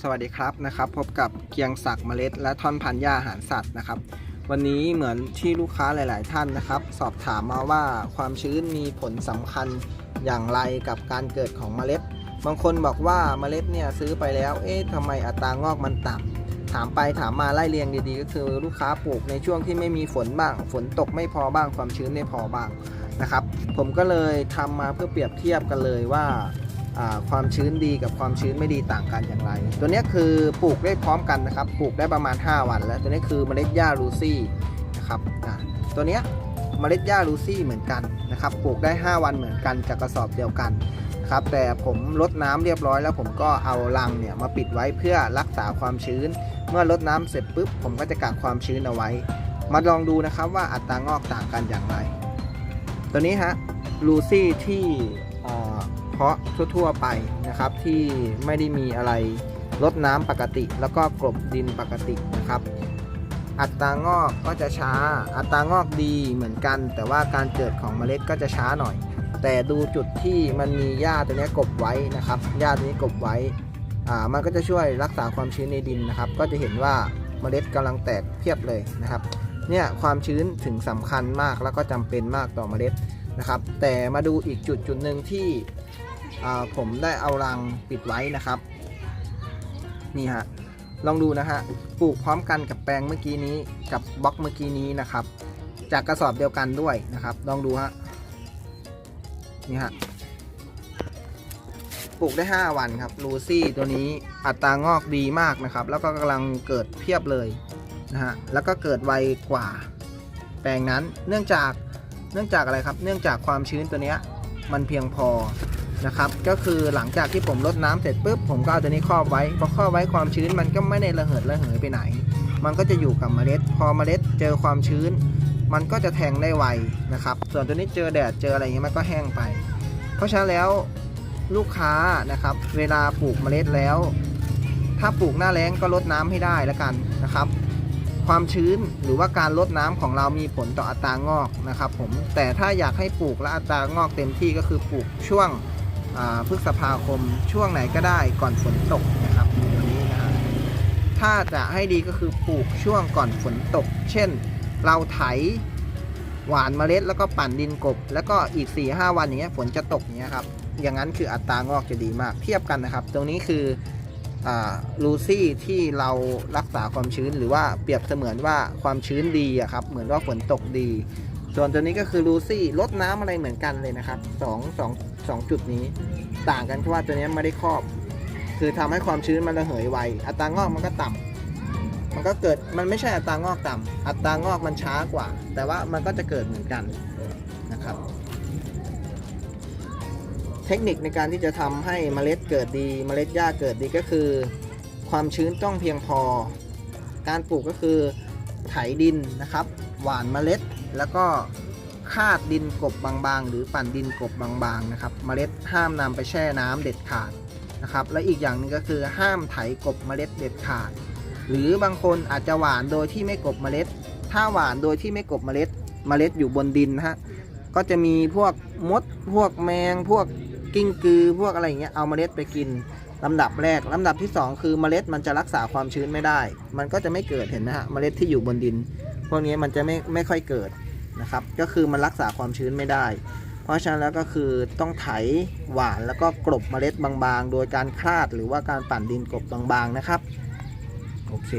สวัสดีครับนะครับพบกับเกียงศักดิ์เมล็ด และท่อนพันธุ์หญ้าอาหารสัตว์นะครับ วันนี้เหมือนที่ลูกค้าหลาย ๆ ท่านนะครับ สอบถามมาว่าความชื้นมีผลสำคัญอย่างไรกับการเกิดของเมล็ด บางคนบอกว่าเมล็ดเนี่ยซื้อไปแล้ว เอ๊ะทำไมอัตรางอกมันต่ำถามไปถามมาไล่เรียงดี ๆ ก็คือลูกค้าปลูกในช่วงที่ไม่มีฝนบ้าง ฝนตกไม่พอบ้างความชื้นไม่พอบ้างนะครับ ผมก็เลยทำมาเพื่อเปรียบเทียบกันเลยว่า ความชื้นดีกับความชื้นไม่ดีต่างกันอย่างไร ตัวนี้คือปลูกได้พร้อมกันนะครับปลูกได้ประมาณ 5 วัน แล้วตัวนี้คือเมล็ดหญ้าลูซี่นะครับตัวนี้เมล็ดหญ้าลูซี่เหมือนกันนะครับปลูกได้ 5 วันเหมือนกันจากกระสอบเดียวกันครับแต่ผมลดน้ำเรียบร้อยแล้วผมก็เอารังเนี่ยมาปิดไว้เพื่อรักษาความชื้น เมื่อลดน้ำเสร็จปุ๊บผมก็จะกักความชื้นเอาไว้ มาลองดูนะครับว่าอัตรางอกต่างกันอย่างไร ตัวนี้ฮะลูซี่ที่ เพาะทั่วๆไปนะครับ ที่ไม่ได้มีอะไรลดน้ำปกติ แล้วก็กลบดินปกตินะครับ อัตรางอกก็จะช้า อัตรางอกดีเหมือนกัน แต่ว่าการเกิดของเมล็ดก็จะช้าหน่อย แต่ดูจุดที่มันมีหญ้าตัวนี้กบไว้นะครับหญ้าตัวนี้กบไว้อ่ามันก็จะช่วยรักษาความชื้นในดินนะครับ ก็จะเห็นว่าเมล็ดกำลังแตกเพียบเลยนะครับ เนี่ยความชื้นถึงสำคัญมากแล้วก็จำเป็นมากต่อเมล็ด นะครับ แต่มาดูอีกจุดจุดหนึ่งที่ผมได้เอารังปิดไว้นะครับนี่ฮะลองดูนะฮะปลูกพร้อมกันกับแปลงเมื่อกี้นี้กับบล็อกเมื่อกี้นี้นะครับ จากกระสอบเดียวกันด้วยนะครับ ลองดูฮะนี่ฮะปลูกได้ 5 วันครับลูซี่ตัวนี้อัตรางอกดีมากนะครับ แล้วก็กำลังเกิดเพียบเลยนะฮะแล้วก็เกิดไวกว่าแปลงนั้น เนื่องจาก เนื่องจากอะไรครับ เนื่องจากความชื้นตัวเนี้ยมันเพียงพอนะครับ ก็คือหลังจากที่ผมลดน้ำเสร็จปุ๊บผมก็เอาตัวนี้ครอบไว้พอครอบไว้ความชื้นมันก็ไม่ได้ระเหิดระเหยไปไหน มันก็จะอยู่กับเมล็ด พอเมล็ดเจอความชื้น มันก็จะแทงได้ไวนะครับ ส่วนตัวนี้เจอแดดเจออะไรอย่างเงี้ยมันก็แห้งไป เพราะฉะนั้นแล้วลูกค้านะครับ เวลาปลูกเมล็ดแล้ว ถ้าปลูกหน้าแล้งก็ลดน้ำให้ได้แล้วกันนะครับ ความชื้นหรือว่าการลดน้ำของเรามีผลต่ออัตรางอกนะครับผมแต่ถ้าอยากให้ปลูกและอัตรางอกเต็มที่ก็คือปลูกช่วงพฤษภาคมช่วงไหนก็ได้ก่อนฝนตกนะครับตัวนี้นะฮะถ้าจะให้ดีก็คือปลูกช่วงก่อนฝนตก เช่น เราไถหวานเมล็ดแล้วก็ปั่นดินกบ แล้วก็อีก 4-5 วันอย่างเงี้ยฝนจะตกอย่างเงี้ยครับอย่างนั้นคืออัตรางอกจะดีมากเทียบกันนะครับ ตรงนี้คือ ลูซี่ที่เรารักษาความชื้นหรือว่าเปรียบเสมือนว่าความชื้นดีอะครับ เหมือนว่าฝนตกดี ส่วนตัวนี้ก็คือลูซี่ลดน้ำอะไรเหมือนกันเลยนะครับสองสองสองจุดนี้ ต่างกันแค่ว่าตัวนี้ไม่ได้ครอบ คือทำให้ความชื้นมันระเหยไว อัตรางอกมันก็ต่ำมันก็เกิดมันไม่ใช่อัตรางอกต่ำอัตรางอกมันช้ากว่า แต่ว่ามันก็จะเกิดเหมือนกันนะครับ เทคนิคในการที่จะทำให้เมล็ดเกิดดีเมล็ดหญ้าเกิดดีก็คือ ความชื้นต้องเพียงพอ การปลูกก็คือไถดินนะครับ หว่านเมล็ด แล้วก็คาดดินกบบางๆ หรือปั่นดินกบบางๆนะครับ เมล็ดห้ามนำไปแช่น้ำเด็ดขาดนะครับ และอีกอย่างหนึงก็คือห้ามไถกบเมล็ดเด็ดขาด หรือบางคนอาจจะหว่านโดยที่ไม่กบเมล็ด ถ้าหว่านโดยที่ไม่กบเมล็ด เมล็ดอยู่บนดินนะฮะก็จะมีพวกมดพวกแมงพวก กิ้งกือพวกอะไรอย่างเงี้ยเอาเมล็ดไปกินลำดับแรกลำดับที่ 2 คือเมล็ดมันจะรักษาความชื้นไม่ได้ มันก็จะไม่เกิดเห็นนะฮะเมล็ดที่อยู่บนดิน พวกนี้มันจะไม่ไม่ค่อยเกิดนะครับ ก็คือมันรักษาความชื้นไม่ได้ เพราะฉะนั้นแล้วก็คือต้องไถหวานแล้วก็กลบเมล็ดบางๆ โดยการคลาดหรือว่าการปั่นดินกลบบางๆนะครับ โอเค